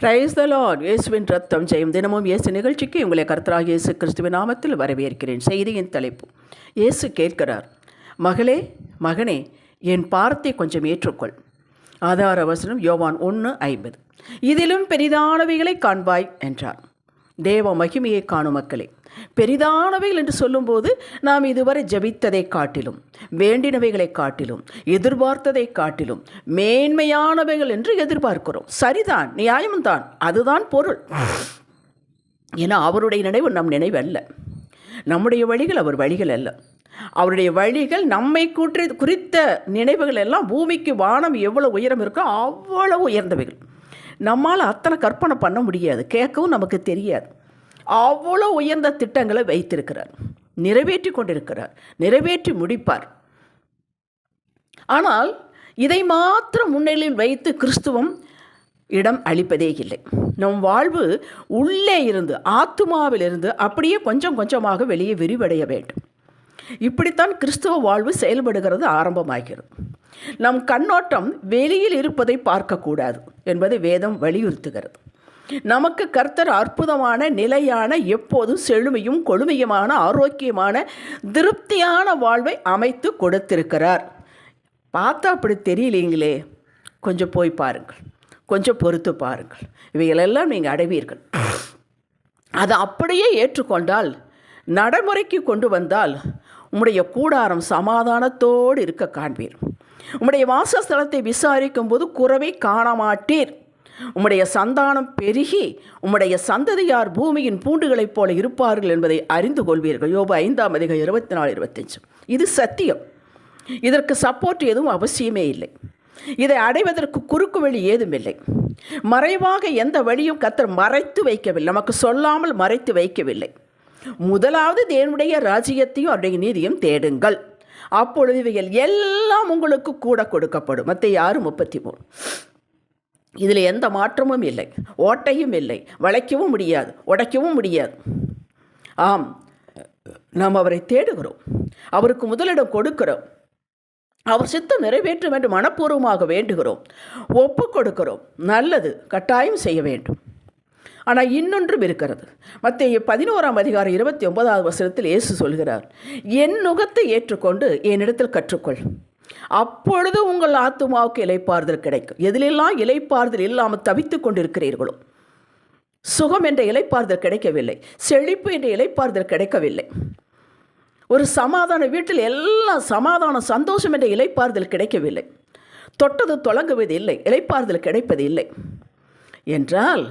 Praise the Lord இயேசுவின் ரத்தம் ஜெயம் தினமும் இயேசு நிகழ்ச்சிக்கு உங்களை கர்த்தராக இயேசு கிறிஸ்துவின் நாமத்தில் வரவேற்கிறேன். செய்தியின் தலைப்பு இயேசு கேட்கிறார் மகளே மகனே என் பாரத்தை கொஞ்சம் ஏற்றுக்கொள். ஆதார வசனம் யோவான் ஒன்று ஐம்பது. இதிலும் பெரிதானவைகளை காண்பாய் என்றார். தேவ மகிமையை காணும் மக்களே. பெரிதானவைகள் என்று சொல்லும்போது நாம் இதுவரை ஜபித்ததை காட்டிலும் வேண்டினவைகளை காட்டிலும் எதிர்பார்த்ததை காட்டிலும் மேன்மையானவைகள் என்று எதிர்பார்க்கிறோம். சரிதான் நியாயம்தான் அதுதான் பொருள். ஏன்னா அவருடைய நினைவு நம் நினைவு அல்ல நம்முடைய வழிகள் அவர் வழிகள் அல்ல. அவருடைய வழிகள் நம்மை கூற்றி குறித்த நினைவுகள் எல்லாம் பூமிக்கு வானம் எவ்வளோ உயரம் இருக்கோ அவ்வளவு உயர்ந்தவைகள். நம்மால் அத்தனை கற்பனை பண்ண முடியாது. கேட்கவும் நமக்கு தெரியாது. அவ்வளோ உயர்ந்த திட்டங்களை வைத்திருக்கிறார். நிறைவேற்றி கொண்டிருக்கிறார். நிறைவேற்றி முடிப்பார். ஆனால் இதை மாத்திரம் முன்னிலையில் வைத்து கிறிஸ்துவம் இடம் அளிப்பதே இல்லை. நம் வாழ்வு உள்ளே இருந்து ஆத்மாவிலிருந்து அப்படியே கொஞ்சம் கொஞ்சமாக வெளியே விரிவடைய வேண்டும். இப்படித்தான் கிறிஸ்துவ வாழ்வு செயல்படுகிறது ஆரம்பமாகிறது. நம் கண்ணோட்டம் வெளியில் இருப்பதை பார்க்கக்கூடாது என்பது வேதம் வலியுறுத்துகிறது. நமக்கு கர்த்தர் அற்புதமான நிலையான எப்போதும் செழுமையும் கொழுமையுமான ஆரோக்கியமான திருப்தியான வாழ்வை அமைத்து கொடுத்திருக்கிறார். பார்த்தா அப்படி தெரியலீங்களே? கொஞ்சம் போய் பாருங்கள். கொஞ்சம் பொறுத்து பாருங்கள். இவைகளெல்லாம் நீங்கள் அடைவீர்கள். அதை அப்படியே ஏற்றுக்கொண்டால் நடைமுறைக்கு கொண்டு வந்தால் உம்முடைய கூடாரம் சமாதானத்தோடு இருக்க காண்பீர். உம்முடைய வாசஸ்தலத்தை விசாரிக்கும் போது குறவை காணமாட்டீர். உம்முடைய சந்தானம் பெருகி உம்முடைய சந்ததியார் பூமியின் பூண்டுகளைப் போல இருப்பார்கள் என்பதை அறிந்து கொள்வீர்கள். யோபு ஐந்தாம் அதிகம் இருபத்தி நாலு இருபத்தஞ்சு. இது சத்தியம். இதற்கு சப்போர்ட் எதுவும் அவசியமே இல்லை. இதை அடைவதற்கு குறுக்கு வழி ஏதும் இல்லை. மறைவாக எந்த வழியும் கத்தர் மறைத்து வைக்கவில்லை. நமக்கு சொல்லாமல் மறைத்து வைக்கவில்லை. முதலாவது தேவனுடைய ராஜ்யத்தையும் அவருடைய நீதியும் தேடுங்கள். அப்பொழுது இவைகள் எல்லாம் உங்களுக்கு கூட கொடுக்கப்படும். மற்ற யாரு முப்பத்தி மூணு இதில் எந்த மாற்றமும் இல்லை. ஓட்டையும் இல்லை. வளைக்கவும் முடியாது. உடைக்கவும் முடியாது. ஆம். நாம் அவரை தேடுகிறோம். அவருக்கு முதலிடம் கொடுக்கிறோம். அவர் சித்தம் நிறைவேற்றும் என்று மனப்பூர்வமாக வேண்டுகிறோம். ஒப்பு கொடுக்கிறோம். நல்லது. கட்டாயம் செய்ய வேண்டும். ஆனால் இன்னொன்றும் இருக்கிறது. மத்திய பதினோராம் அதிகாரம் இருபத்தி ஒன்பதாவது வசனத்தில் இயேசு சொல்கிறார் என் நுகத்தை ஏற்றுக்கொண்டு என்னிடத்தில் கற்றுக்கொள். அப்பொழுது உங்கள் ஆத்துமாவுக்கு இலைப்பாறுதல் கிடைக்கும். எதிலெல்லாம் இலைப்பாறுதல் இல்லாமல் தவித்து கொண்டிருக்கிறீர்களோ? சுகம் என்ற இலைப்பாறுதல் கிடைக்கவில்லை. செழிப்பு என்ற இலைப்பாறுதல் கிடைக்கவில்லை. ஒரு சமாதான வீட்டில் எல்லாம் சமாதானம் சந்தோஷம் என்ற இலைப்பாறுதல் கிடைக்கவில்லை. தொட்டது தொடங்குவது இல்லை. இலைப்பாறுதல் கிடைப்பது இல்லை. என்றால்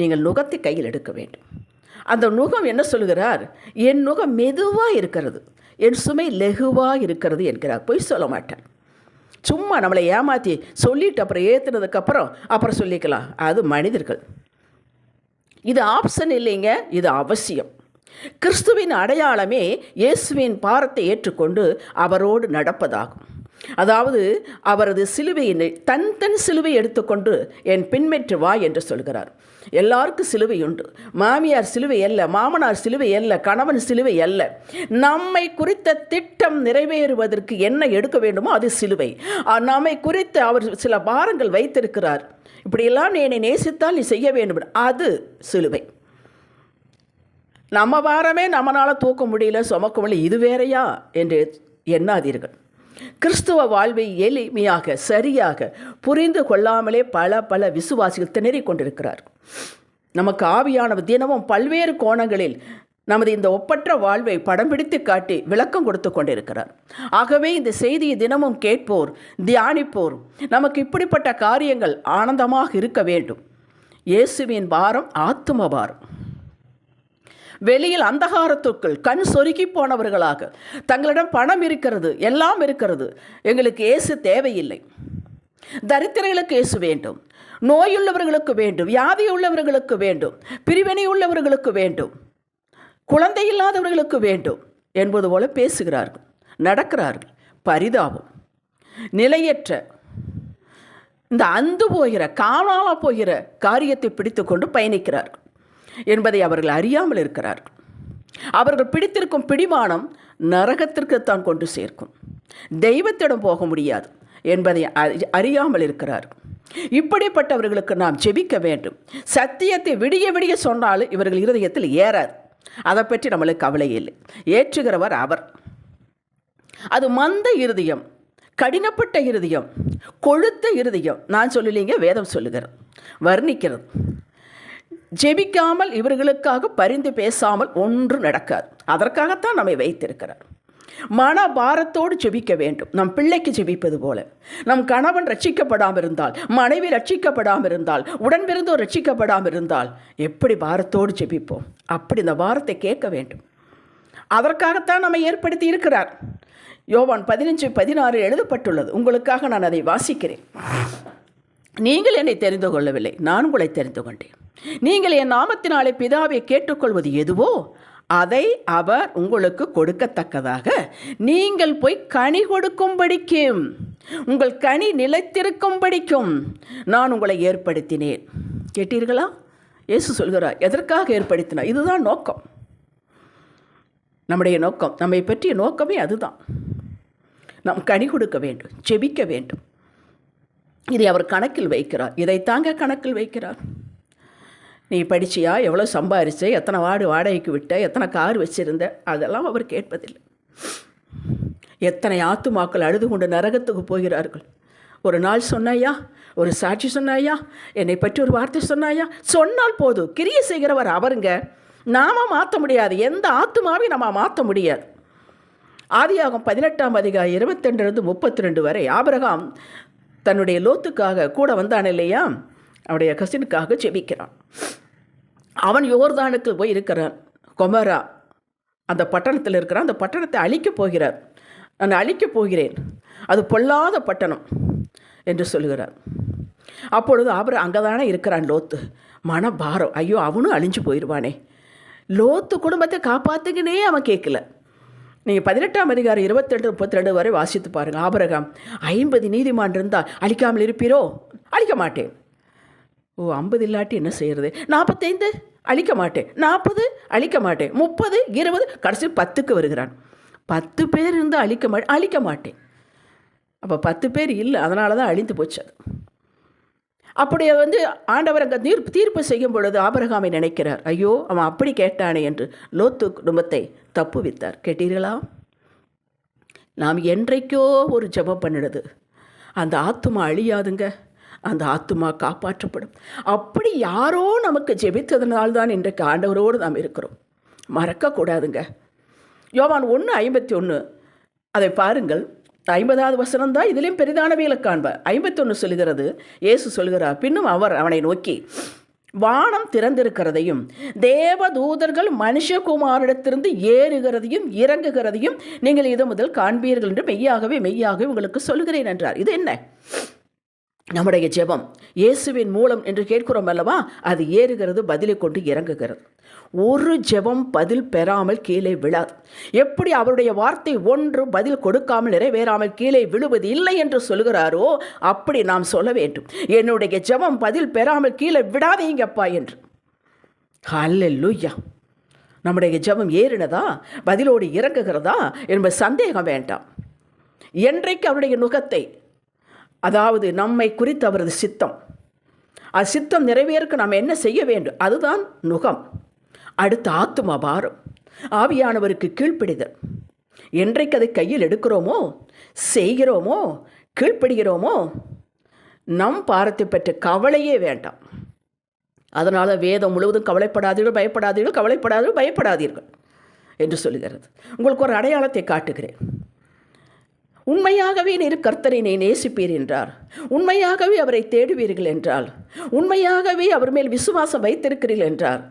நீங்கள் நுகத்தை கையில் எடுக்க வேண்டும். அந்த நுகம் என்ன சொல்கிறார் என் நுகம் மெதுவாக இருக்கிறது. என் சுமை லெகுவாக இருக்கிறது என்கிறார். பொய் சொல்ல மாட்டார். சும்மா நம்மளை ஏமாற்றி சொல்லிட்டு அப்புறம் ஏற்றுனதுக்கப்புறம் அப்புறம் சொல்லிக்கலாம். அது மனிதர்கள். இது ஆப்ஷன் இல்லைங்க. இது அவசியம். கிறிஸ்துவின் அடையாளமே இயேசுவின் பாரத்தை ஏற்றுக்கொண்டு அவரோடு நடப்பதாகும். அதாவது அவரது சிலுவையினை தன் தன் சிலுவை எடுத்துக்கொண்டு என் பின்பற்று வா என்று சொல்கிறார். எல்லாருக்கும் சிலுவை உண்டு. மாமியார் சிலுவை அல்ல மாமனார் சிலுவை அல்ல கணவன் சிலுவை அல்ல. நம்மை குறித்த திட்டம் நிறைவேறுவதற்கு என்ன எடுக்க வேண்டுமோ அது சிலுவை. நம்மை குறித்து அவர் சில பாரங்கள் வைத்திருக்கிறார். இப்படியெல்லாம் நீ என்னை நேசித்தால் நீ செய்ய வேண்டும். அது சிலுவை. நம்ம வாரமே நம்மளால் தூக்க முடியல சுமக்க முடியல இது வேறையா என்று எண்ணாதீர்கள். கிறிஸ்துவ வாழ்வை எளிமையாக சரியாக புரிந்து கொள்ளாமலே பல பல விசுவாசிகள் திணறிக் கொண்டிருக்கிறார். நமக்கு ஆவியானவர் தினமும் பல்வேறு கோணங்களில் நமது இந்த ஒப்பற்ற வாழ்வை படம் பிடித்து காட்டி விளக்கம் கொடுத்து கொண்டிருக்கிறார். ஆகவே இந்த செய்தியை தினமும் கேட்போர் தியானிப்போர் நமக்கு இப்படிப்பட்ட காரியங்கள் ஆனந்தமாக இருக்க வேண்டும். இயேசுவின் பாரம் ஆத்தும பாரம். வெளியில் அந்தகாரத்துக்குள் கண் சொருக்கி போனவர்களாக. தங்களிடம் பணம் இருக்கிறது எல்லாம் இருக்கிறது. எங்களுக்கு இயேசு தேவையில்லை. தரித்திரர்களுக்கு இயேசு வேண்டும். நோயுள்ளவர்களுக்கு வேண்டும். வியாதி உள்ளவர்களுக்கு வேண்டும். பிரிவினை உள்ளவர்களுக்கு வேண்டும். குழந்தை இல்லாதவர்களுக்கு வேண்டும் என்பது போல பேசுகிறார்கள் நடக்கிறார்கள். பரிதாபம். நிலையற்ற இந்த அந்து போகிற காணாமல் போகிற காரியத்தை பிடித்து கொண்டு பயணிக்கிறார்கள். என்பதை அவர்கள் அறியாமல் இருக்கிறார்கள். அவர்கள் பிடித்திருக்கும் பிடிமானம் நரகத்திற்குத்தான் கொண்டு சேர்க்கும். தெய்வத்திடம் போக முடியாது என்பதை அறியாமல் இருக்கிறார்கள். இப்படிப்பட்டவர்களுக்கு நாம் ஜெபிக்க வேண்டும். சத்தியத்தை விடிய விடிய சொன்னாலும் இவர்கள் இருதயத்தில் ஏறாது. அதை பற்றி நம்மளுக்கு கவலை இல்லை. ஏற்றுகிறவர் அவர். அது மந்த இருதயம் கடினப்பட்ட இருதயம் கொழுத்த இருதயம். நான் சொல்லலைங்க வேதம் சொல்லுகிறேன் வர்ணிக்கிறது. ஜெபிக்காமல் இவர்களுக்காக பரிந்து பேசாமல் ஒன்று நடக்காது. அதற்காகத்தான் நம்மை வைத்திருக்கிறார். மன பாரத்தோடு ஜெபிக்க வேண்டும். நம் பிள்ளைக்கு ஜெபிப்பது போல. நம் கணவன் ரட்சிக்கப்படாமல் இருந்தால் மனைவி ரட்சிக்கப்படாமல் இருந்தால் உடன்பிறந்தோர் ரட்சிக்கப்படாமல் இருந்தால் எப்படி பாரத்தோடு ஜெபிப்போம்? அப்படி இந்த பாரத்தை கேட்க வேண்டும். அதற்காகத்தான் நம்மை ஏற்படுத்தி இருக்கிறார். யோவான் பதினஞ்சு பதினாறு எழுதப்பட்டுள்ளது. உங்களுக்காக நான் அதை வாசிக்கிறேன். நீங்கள் என்னை தெரிந்து கொள்ளவில்லை. நான் உங்களை தெரிந்து கொண்டேன். நீங்கள் என் நாமத்தினாலே பிதாவை கேட்டுக்கொள்வது எதுவோ அதை அவர் உங்களுக்கு கொடுக்கத்தக்கதாக. நீங்கள் போய் கனி கொடுக்கும்படிக்கும் உங்கள் கனி நிலைத்திருக்கும்படிக்கும் நான் உங்களை ஏற்படுத்தினேன். கேட்டீர்களா? இயேசு சொல்கிறார் எதற்காக ஏற்படுத்தினார் இதுதான் நோக்கம். நம்முடைய நோக்கம் நம்மை பற்றிய நோக்கமே அதுதான். நாம் கனி கொடுக்க வேண்டும் செபிக்க வேண்டும். இதை அவர் கணக்கில் வைக்கிறார். இதை தாங்க கணக்கில் வைக்கிறார். நீ படிச்சியா? எவ்வளோ சம்பாரிச்ச? எத்தனை வாடு வாடகைக்கு விட்ட? எத்தனை கார் வச்சுருந்த? அதெல்லாம் அவர் கேட்பதில்லை. எத்தனை ஆத்துமாக்கள் அழுது கொண்டு நரகத்துக்கு போகிறார்கள்? ஒரு நாள் சொன்னாயா? ஒரு சாட்சி சொன்னாயா? என்னை பற்றி ஒரு வார்த்தை சொன்னாயா? சொன்னால் போதும் கிரிய செய்கிறவர் அவருங்க. நாம மாற்ற முடியாது. எந்த ஆத்துமாவையும் நம்ம மாற்ற முடியாது. ஆதியாகம் பதினெட்டாம் அதிகாரம் இருபத்தெண்டுலேருந்து முப்பத்தி ரெண்டு வரை ஆபரகாம் தன்னுடைய லோத்துக்காக கூட வந்தான் இல்லையா? அவருடைய கசினுக்காக ஜெபிக்கிறான். அவன் யோர்தானுக்கு போய் இருக்கிறான். கொமரா அந்த பட்டணத்தில் இருக்கிறான். அந்த பட்டணத்தை அழிக்கப் போகிறார். நான் அழிக்கப் போகிறேன். அது பொல்லாத பட்டணம் என்று சொல்கிறார். அப்பொழுது அவர் அங்கே தானே இருக்கிறான் லோத்து. மன பாரம் ஐயோ அவனும் அழிஞ்சு போயிடுவானே லோத்து குடும்பத்தை காப்பாற்றுக்கினே அவன் கேட்கல. நீங்கள் பதினெட்டாம் அதிகாரம் இருபத்தெண்டு முப்பத்தி ரெண்டு வரை வாசித்து பாருங்கள் ஆபரகம் ஐம்பது நீதிமான் இருந்தால் அழிக்காமல் இருப்பீரோ? அழிக்க மாட்டேன். ஓ ஐம்பது இல்லாட்டி என்ன செய்கிறது நாற்பத்தைந்து அழிக்க மாட்டேன். நாற்பது அழிக்க மாட்டேன். முப்பது? இருபது? கடைசி பத்துக்கு வருகிறான். பத்து பேர் இருந்து அழிக்க மா அழிக்க மாட்டேன். அப்போ பத்து பேர் இல்லை அதனால தான் அழிந்து போச்சு அது. அப்படி வந்து ஆண்டவர் அங்கே தீர்ப்பு தீர்ப்பு செய்யும் பொழுது ஆபரகாமை நினைக்கிறார். ஐயோ அவன் அப்படி கேட்டானே என்று லோத்து குடும்பத்தை தப்புவித்தார். கேட்டீர்களா? நாம் என்றைக்கோ ஒரு ஜெபம் பண்ணிடுது அந்த ஆத்துமா அழியாதுங்க. அந்த ஆத்துமா காப்பாற்றப்படும். அப்படி யாரோ நமக்கு ஜெபித்ததுனால்தான் இன்றைக்கு ஆண்டவரோடு நாம் இருக்கிறோம். மறக்கக்கூடாதுங்க. யோவான் ஒன்று ஐம்பத்தி ஒன்று அதை பாருங்கள். ஐம்பதாவது வசனம் தான் இதுலேயும் பெரிதானவைகளை காண்பார் ஐம்பத்தொன்று சொல்கிறது இயேசு சொல்கிறார் பின்னும் அவர் அவனை நோக்கி வானம் திறந்திருக்கிறதையும் தேவ தூதர்கள் மனுஷகுமாரிடத்திலிருந்து ஏறுகிறதையும் இறங்குகிறதையும் நீங்கள் இது முதல் காண்பீர்கள் என்று மெய்யாகவே மெய்யாகவே உங்களுக்கு சொல்கிறேன் என்றார். இது என்ன? நம்முடைய ஜெபம் இயேசுவின் மூலம் என்று கேட்கிறோம் அல்லவா? அது ஏறுகிறது பதிலை கொண்டு இறங்குகிறது. ஒரு ஜெபம் பதில் பெறாமல் கீழே விழாது. எப்படி அவருடைய வார்த்தை ஒன்று பதில் கொடுக்காமல் நிறைவேறாமல் கீழே விழுவது இல்லை என்று சொல்கிறாரோ அப்படி நாம் சொல்ல வேண்டும். என்னுடைய ஜெபம் பதில் பெறாமல் கீழே விடாதீங்கப்பா என்று. அல்லூயா நம்முடைய ஜெபம் ஏறினதா? பதிலோடு இறங்குகிறதா? என்பது சந்தேகம் வேண்டாம். என்றைக்கு அவருடைய நுகத்தை அதாவது நம்மை குறித்து அவரது சித்தம். அது சித்தம் நிறைவேறக்கு நாம் என்ன செய்ய வேண்டும்? அதுதான் நுகம். அடுத்த ஆத்தும பாரம். ஆவியானவருக்கு கீழ்ப்பிடிதல். என்றைக்கு அதை கையில் எடுக்கிறோமோ? செய்கிறோமோ? கீழ்ப்படுகிறோமோ? நம் பாரத்தை பற்ற கவலையே வேண்டாம். அதனால் வேதம் முழுவதும் கவலைப்படாதீர்கள் பயப்படாதீர்கள் கவலைப்படாதீர்கள் பயப்படாதீர்கள் என்று சொல்லுகிறது. உங்களுக்கு ஒரு அடையாளத்தை காட்டுகிறேன். உண்மையாகவே நீர் கர்த்தரை நீ நேசிப்பீர் என்றார். உண்மையாகவே அவரை தேடுவீர்கள் என்றால். உண்மையாகவே அவர் மேல் விசுவாசம் வைத்திருக்கிறீர்கள் என்றார்.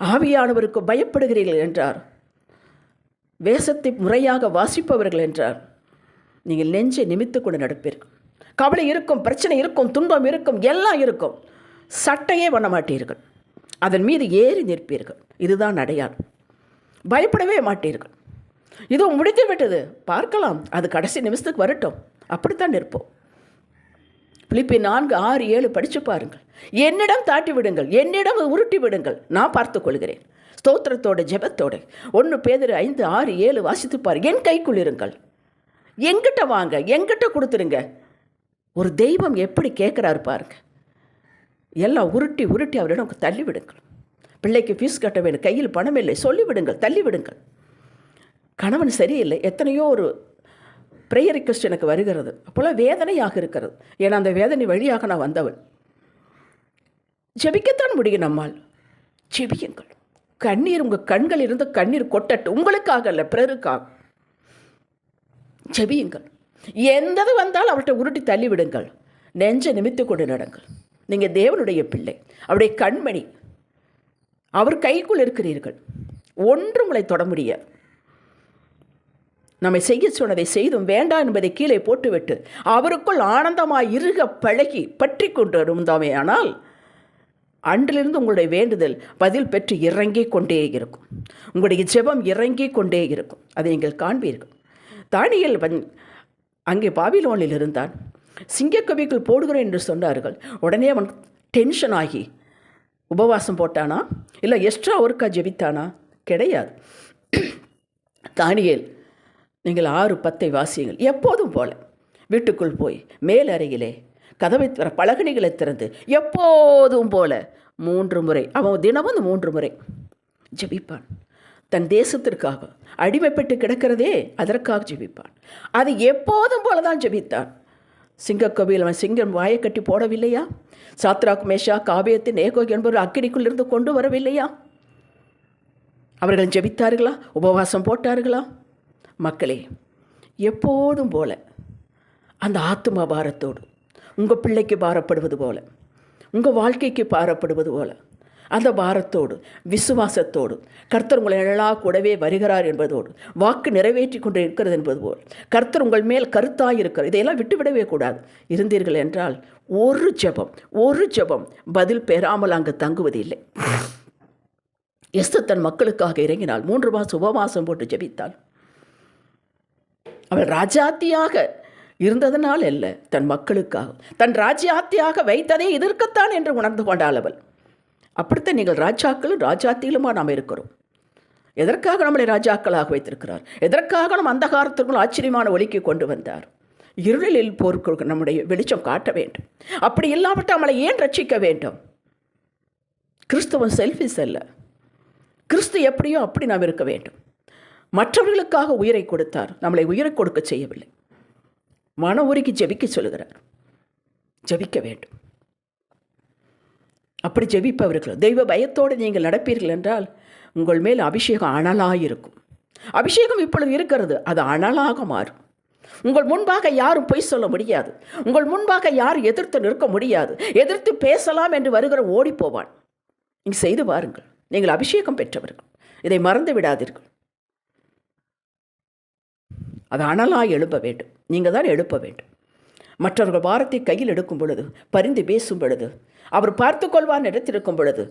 ஆவியானவருக்கு பயப்படுகிறீர்கள் என்றார். வேஷத்தை முறையாக வாசிப்பவர்கள் என்றார். நீங்கள் நெஞ்சை நிமித்து கொண்டு நடப்பீர்கள் கவலை இருக்கும் பிரச்சனை இருக்கும் துன்பம் இருக்கும் எல்லாம் இருக்கும். சட்டையே பண்ண மாட்டீர்கள். அதன் மீது ஏறி நிற்பீர்கள். இதுதான் அடையாளம். பயப்படவே மாட்டீர்கள். இதோ முடித்து விட்டது. பார்க்கலாம். அது கடைசி நிமிஷத்துக்கு வரட்டும். அப்படித்தான் இருப்போம் பிலிப்பி நான்கு ஆறு ஏழு படித்து பாருங்கள். என்னிடம் தாட்டி விடுங்கள். என்னிடம் உருட்டி விடுங்கள். நான் பார்த்து கொள்கிறேன். ஸ்தோத்திரத்தோட ஜெபத்தோட. ஒன்று பேதர் ஐந்து ஆறு ஏழு வாசித்து பாரு என் கைக்குள் இருங்கள். எங்கிட்ட வாங்க. எங்கிட்ட கொடுத்துருங்க. ஒரு தெய்வம் எப்படி கேட்குறாரு பாருங்க. எல்லாம் உருட்டி உருட்டி அவரிடம் தள்ளி விடுங்கள் பிள்ளைக்கு ஃபீஸ் கட்ட வேண்டும் கையில் பணம் இல்லை. சொல்லிவிடுங்கள். தள்ளி விடுங்கள் கணவன் சரியில்லை. எத்தனையோ ஒரு ப்ரேயர் ரிக்வஸ்ட் எனக்கு வருகிறது. அப்போல்லாம் வேதனையாக இருக்கிறது. ஏன்னா அந்த வேதனை வழியாக நான் வந்தவள் ஜெபிக்கத்தான் முடியும் நம்மால். ஜெபியுங்கள். கண்ணீர் உங்கள் கண்கள் இருந்து கண்ணீர் கொட்டட்டு உங்களுக்காக இல்லை பிறருக்காக ஜெபியுங்கள். எந்தது வந்தாலும் அவர்கிட்ட உருட்டி தள்ளிவிடுங்கள். நெஞ்சை நெஞ்ச நிமித்து கொண்டு நடங்கள். நீங்கள் தேவனுடைய பிள்ளை. அவருடைய கண்மணி. அவர் கைக்குள் இருக்கிறீர்கள். ஒன்று உங்களை தொட முடியாது. நம்மை செய்ய சொன்னதை செய்தும் வேண்டாம் என்பதை கீழே போட்டுவிட்டு அவருக்குள் ஆனந்தமாய் இருக பழகி பற்றி கொண்டு இருந்தாமே ஆனால் அன்றிலிருந்து உங்களுடைய வேண்டுதல் பதில் பெற்று இறங்கிக் கொண்டே இருக்கும். உங்களுடைய ஜெபம் இறங்கிக் கொண்டே இருக்கும். அதை நீங்கள் காண்பீர்கள். தானியல் வந் அங்கே பாபிலோனில் இருந்தான். சிங்கக்கவிக்குள் போடுகிறேன் என்று சொன்னார்கள். உடனே அவன் டென்ஷன் ஆகி உபவாசம் போட்டானா? இல்லை எக்ஸ்ட்ரா ஒருக்கா ஜெபித்தானா? கிடையாது. தானியேல் நீங்கள் ஆறு பத்தை வாசியுங்கள். எப்போதும் போல. வீட்டுக்குள் போய் மேலறையிலே கதவை திற பலகணிகளை திறந்து எப்போதும் போல மூன்று முறை அவன் தினமும் அந்த மூன்று முறை ஜெபிப்பான். தன் தேசத்திற்காக அடிமைப்பட்டு கிடக்கிறதே அதற்காக ஜெபிப்பான். அது எப்போதும் போல தான் ஜெபித்தான். சிங்கக்கோவில் அவன் சிங்கம் வாயை கட்டி போடவில்லையா? சாத்ராக் மேஷா காவியத்தின் ஏகோ என்பவர் அக்கினிக்குள் இருந்து கொண்டு வரவில்லையா? அவர்கள் ஜெபித்தார்களா? உபவாசம் போட்டார்களா? மக்களே எப்போதும் போல அந்த ஆத்ம பாரத்தோடு உங்கள் பிள்ளைக்கு பாரப்படுவது போல உங்கள் வாழ்க்கைக்கு பாரப்படுவது போல அந்த பாரத்தோடு விசுவாசத்தோடு கர்த்தர் உங்களை எழலாக கூடவே வருகிறார் என்பதோடு வாக்கு நிறைவேற்றி கொண்டு இருக்கிறது என்பது போல் கர்த்தர் உங்கள் மேல் கருத்தாக இருக்கிறார். இதையெல்லாம் விட்டுவிடவே கூடாது. இருந்தீர்கள் என்றால் ஒரு ஜெபம் ஒரு ஜெபம் பதில் பெறாமல் அங்கு தங்குவதில்லை. எஸ்து தன் மக்களுக்காக இறங்கினால் மூன்று மாதம் உபவாசம் போட்டு ஜபித்தாள் அவள் ராஜாத்தியாக இருந்ததனால் அல்ல தன் மக்களுக்காக. தன் ராஜ்யாத்தியாக வைத்ததை எதிர்க்கத்தான் என்று உணர்ந்து கொண்டாள் அவள். அப்படித்தான் நீங்கள் ராஜாக்களும் ராஜாத்தியிலுமா நாம் இருக்கிறோம். எதற்காக நம்மளை ராஜாக்களாக வைத்திருக்கிறார்? எதற்காக நம் அந்த காலத்திற்குள் ஆச்சரியமான ஒலிக்கு கொண்டு வந்தார்? இருளில் போருக்கு நம்முடைய வெளிச்சம் காட்ட வேண்டும். அப்படி இல்லாவிட்டால் நம்மளை ஏன் ரட்சிக்க வேண்டும்? கிறிஸ்துவன் செல்ஃபிஸ் அல்ல. கிறிஸ்து எப்படியோ அப்படி நாம் இருக்க வேண்டும். மற்றவர்களுக்காக உயிரை கொடுத்தார். நம்மளை உயிரை கொடுக்க செய்யவில்லை. மன உருகி ஜெபிக்க சொல்லுகிறார். ஜெபிக்க வேண்டும். அப்படி ஜெபிப்பவர்கள் தெய்வ பயத்தோடு நீங்கள் நடப்பீர்கள் என்றால் உங்கள் மேல் அபிஷேகம் அனலாக இருக்கும். அபிஷேகம் இப்பொழுது இருக்கிறது அது அனலாக மாறும். உங்கள் முன்பாக யாரும் பொய் சொல்ல முடியாது. உங்கள் முன்பாக யாரும் எதிர்த்து நிற்க முடியாது. எதிர்த்து பேசலாம் என்று வருகிற ஓடி போவான் நீங்கள் செய்து பாருங்கள் நீங்கள் அபிஷேகம் பெற்றவர்கள். இதை மறந்து விடாதீர்கள். அது அனலாக எழுப்ப வேண்டும். நீங்கள் தான் எழுப்ப வேண்டும். மற்றவர்கள் வாரத்தை கையில் எடுக்கும் பொழுது பரிந்து பேசும் பொழுது அவர் பார்த்து கொள்வார் நிறத்திருக்கும் பொழுது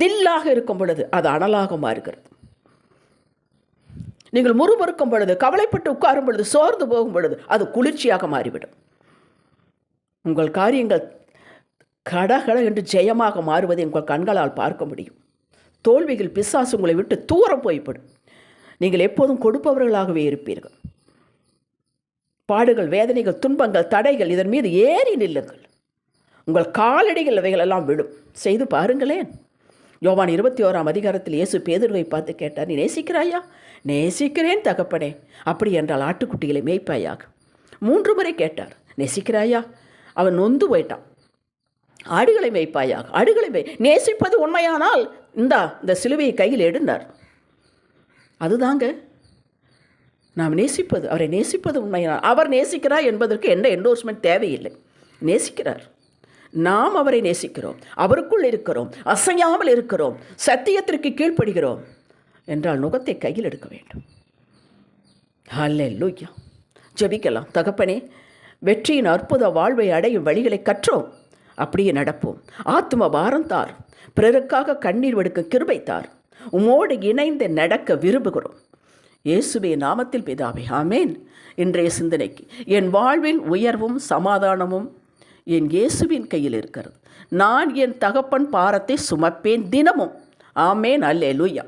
தில்லாக இருக்கும் பொழுது அது அனலாக மாறுகிறது. நீங்கள் முறுமுறுக்கும் பொழுது கவலைப்பட்டு உட்காரும் பொழுது சோர்ந்து போகும் பொழுது அது குளிர்ச்சியாக மாறிவிடும். உங்கள் காரியங்கள் கடகட என்று ஜெயமாக மாறுவதை உங்கள் கண்களால் பார்க்க முடியும். தோல்விகள் பிசாசு உங்களை விட்டு தூரம் போய்விடும். நீங்கள் எப்போதும் கொடுப்பவர்களாகவே இருப்பீர்கள். பாடுகள் வேதனைகள் துன்பங்கள் தடைகள் இதன் மீது ஏறி நில்லுங்கள். உங்கள் காலடிகள் அவைகளெல்லாம் விடும் செய்து பாருங்களேன். யோவான் இருபத்தி ஓராம் அதிகாரத்தில் இயேசு பேதுருவை பார்த்து கேட்டார் நீ நேசிக்கிறாயா? நேசிக்கிறேன் தகப்பனே. அப்படி என்றால் ஆட்டுக்குட்டிகளை மேய்ப்பாயாக? மூன்று முறை கேட்டார். நேசிக்கிறாயா? அவன் நொந்து போயிட்டான். ஆடுகளை மேய்ப்பாயாக? ஆடுகளை மேய் நேசிப்பது உண்மையானால் இந்தா இந்த சிலுவையை கையில் எடுந்தார் அதுதாங்க நாம் நேசிப்பது அவரை நேசிப்பது உண்மையான அவர் நேசிக்கிறார் என்பதற்கு எந்த என்டோர்ஸ்மெண்ட் தேவையில்லை. நேசிக்கிறார். நாம் அவரை நேசிக்கிறோம். அவருக்குள் இருக்கிறோம். அசையாமல் இருக்கிறோம். சத்தியத்திற்கு கீழ்ப்படுகிறோம் என்றால் நுகத்தை கையில் எடுக்க வேண்டும். அல்ல லூயா ஜபிக்கலாம். தகப்பனே வெற்றியின் அற்புத வாழ்வை அடையும் வழிகளை கற்றோம். அப்படியே நடப்போம். ஆத்ம பாரம் தார். பிறருக்காக கண்ணீர் வெடுக்க கிருபை தார். உமோடு இணைந்து நடக்க விரும்புகிறோம். இயேசுவே நாமத்தில் பிதாவே ஆமேன். இன்றைய சிந்தனைக்கு என் வாழ்வில் உயர்வும் சமாதானமும் என் இயேசுவின் கையில் இருக்கிறது. நான் என் தகப்பன் பாரத்தை சுமப்பேன் தினமும். ஆமேன். அல்லேலூயா.